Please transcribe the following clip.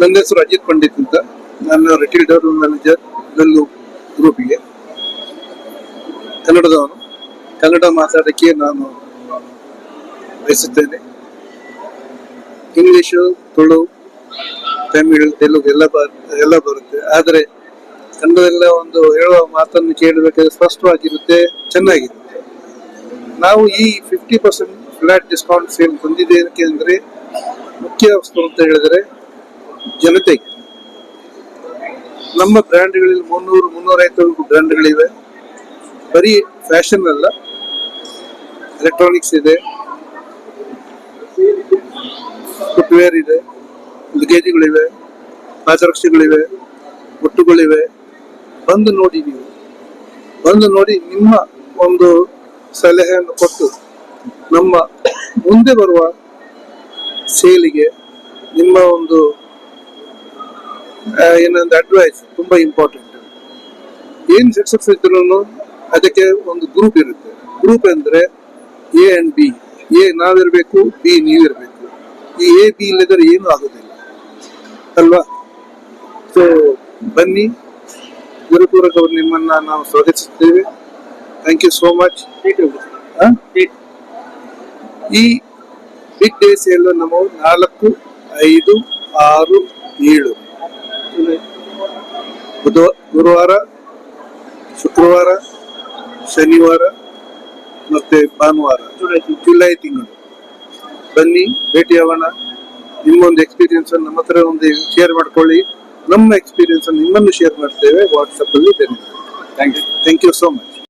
ನನ್ನ ಹೆಸರು ಅಜಿತ್ ಪಂಡಿತ್ ಅಂತ. ನಾನು ರಿಟೈರ್ಡ್ ಮ್ಯಾನೇಜರ್ ಗಲ್ಲು ಗ್ರೂಪಿಗೆ. ಕನ್ನಡದವನು. ಕನ್ನಡ ಮಾತಾಡೋಕ್ಕೆ ನಾನು ಬಯಸುತ್ತೇನೆ. ಇಂಗ್ಲೀಷು, ತುಳು, ತಮಿಳು, ತೆಲುಗು ಎಲ್ಲ ಎಲ್ಲ ಬರುತ್ತೆ. ಆದರೆ ಕನ್ನಡದೆಲ್ಲ ಒಂದು ಹೇಳುವ ಮಾತನ್ನು ಕೇಳಬೇಕಾದ್ರೆ ಸ್ಪಷ್ಟವಾಗಿರುತ್ತೆ, ಚೆನ್ನಾಗಿರುತ್ತೆ. ನಾವು ಈ fifty percent flat discount sale ತಂದಿದ್ದೇನಕ್ಕೆ ಅಂದರೆ ಮುಖ್ಯ ವಸ್ತು ಅಂತ ಹೇಳಿದ್ರೆ ಜನತೆಗೆ ನಮ್ಮ ಬ್ರ್ಯಾಂಡ್ಗಳಲ್ಲಿ ಮುನ್ನೂರು ಮುನ್ನೂರೈವತ್ತು ಬ್ರ್ಯಾಂಡ್ಗಳಿವೆ. ಬರೀ ಫ್ಯಾಷನ್ ಅಲ್ಲ, ಎಲೆಕ್ಟ್ರಾನಿಕ್ಸ್ ಇದೆ ಫುಟ್ವೇರ್ ಇದೆ, ಲಗೇಜ್ಗಳಿವೆ, ಪಾದರಕ್ಷೆಗಳಿವೆ ಒಟ್ಟುಗಳಿವೆ ಬಂದು ನೋಡಿ ನೀವು, ಬಂದು ನೋಡಿ ನಿಮ್ಮ ಒಂದು ಸಲಹೆಯನ್ನು ಕೊಟ್ಟು ನಮ್ಮ ಮುಂದೆ ಬರುವ ಸೇಲಿಗೆ ನಿಮ್ಮ ಒಂದು ಏನೊಂದು ಅಡ್ವೈಸ್ ತುಂಬಾ ಇಂಪಾರ್ಟೆಂಟ್ ಏನ್ ಸಕ್ಸಸ್ ಇದ್ರು ಅದಕ್ಕೆ ಒಂದು ಗ್ರೂಪ್ ಇರುತ್ತೆ. ಗ್ರೂಪ್ ಅಂದ್ರೆ ಎ ಅಂಡ್ ಬಿ ಎ ನಾವಿರ್ಬೇಕು ಬಿ ನೀವಿರ್ಬೇಕು. ಈ ಎ ಬಿ ಇಲ್ಲದ್ರೆ ಏನು ಆಗೋದಿಲ್ಲ. ಅಲ್ವಾ? ಸೊ ಬನ್ನಿ. ಗುರುಪೂರಕವರು ನಿಮ್ಮನ್ನ ನಾವು ಸ್ವಾಗತಿಸುತ್ತೇವೆ. ಥ್ಯಾಂಕ್ ಯು ಸೋ ಮಚ್ ಈ ಬಿಗ್ ಡೇಸ್ ಎಲ್ಲ ನಾವು ನಾಲ್ಕು ಐದು ಆರು ಏಳು. ಬುಧ ಗುರುವಾರ ಶುಕ್ರವಾರ ಶನಿವಾರ ಮತ್ತೆ ಭಾನುವಾರ. ಜುಲೈ ತಿಂಗಳು. ಬನ್ನಿ ಭೇಟಿಯಾಗೋಣ ನಿಮ್ಮೊಂದು ಎಕ್ಸ್ಪೀರಿಯನ್ಸ್ ನಮ್ಮ ಹತ್ರ ಒಂದು ಶೇರ್ ಮಾಡ್ಕೊಳ್ಳಿ. ನಮ್ಮ ಎಕ್ಸ್ಪೀರಿಯನ್ಸ್ ನಿಮ್ಮನ್ನು ಶೇರ್ ಮಾಡ್ತೇವೆ. ವಾಟ್ಸಪ್ ಅಲ್ಲಿ thank you thank you so much